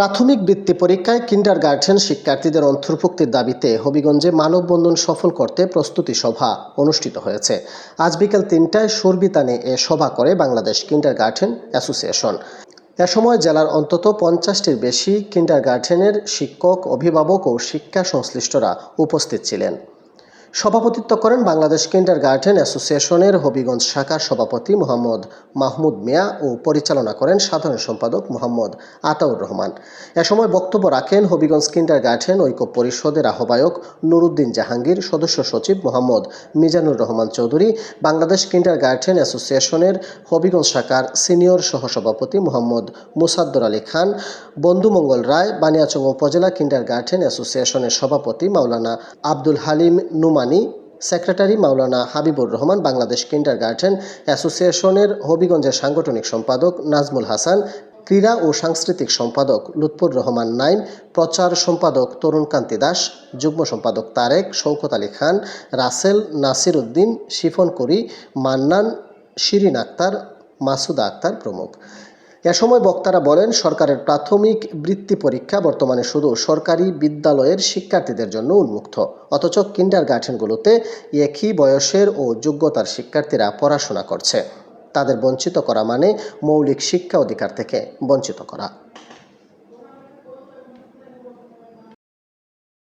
প্রাথমিক বৃত্তি পরীক্ষায় কিন্ডার গার্ডেন শিক্ষার্থীদের অন্তর্ভুক্তির দাবিতে হবিগঞ্জে মানববন্ধন সফল করতে প্রস্তুতি সভা অনুষ্ঠিত হয়েছে। আজ বিকেল তিনটায় সুরবিতানে এ সভা করে বাংলাদেশ কিন্ডার গার্ডেন অ্যাসোসিয়েশন। এ সময় জেলার অন্তত পঞ্চাশটির বেশি কিন্ডার গার্ডেনের শিক্ষক, অভিভাবক ও শিক্ষা সংশ্লিষ্টরা উপস্থিত ছিলেন। সভাপতিত্ব করেন বাংলাদেশ কিন্ডার গার্ডেন অ্যাসোসিয়েশনের হবিগঞ্জ শাখার সভাপতি মোহাম্মদ মাহমুদ মিয়া ও পরিচালনা করেন সাধারণ সম্পাদক মোহাম্মদ আতাউর রহমান। এ সময় বক্তব্য রাখেন হবিগঞ্জ কিন্ডার গার্ডেন ঐক্য পরিষদের আহ্বায়ক নুরুদ্দিন জাহাঙ্গীর, সদস্য সচিব মোহাম্মদ মিজানুর রহমান চৌধুরী, বাংলাদেশ কিন্ডার গার্ডেন অ্যাসোসিয়েশনের হবিগঞ্জ শাখার সিনিয়র সহসভাপতি মোহাম্মদ মুসাদ্দর আলী খান, বন্ধুমঙ্গল রায়, বানিয়াচং উপজেলা কিন্ডার গার্ডেন অ্যাসোসিয়েশনের সভাপতি Maulana Abdul Halim Numani secretary Maulana Habibur Rahman Bangladesh kindergarten অ্যাসোসিয়েশনের হবিগঞ্জের সাংগঠনিক সম্পাদক নাজমুল হাসান, ক্রীড়া ও সাংস্কৃতিক সম্পাদক লুৎফুর রহমান নাইম, প্রচার সম্পাদক তরুণকান্তি দাস, যুগ্ম সম্পাদক তারেক শৌকত আলী খান, রাসেল নাসির উদ্দিন শিফন করি, মান্নান, শিরিন আক্তার, মাসুদা আক্তার প্রমুখ। এ সময় বক্তারা বলেন, সরকারের প্রাথমিক বৃত্তি পরীক্ষা বর্তমানে শুধু সরকারি বিদ্যালয়ের শিক্ষার্থীদের জন্য উন্মুক্ত, অথচ কিন্ডার গার্ডেনগুলোতে একই বয়সের ও যোগ্যতার শিক্ষার্থীরা পড়াশোনা করছে। তাদের বঞ্চিত করা মানে মৌলিক শিক্ষা অধিকার থেকে বঞ্চিত করা।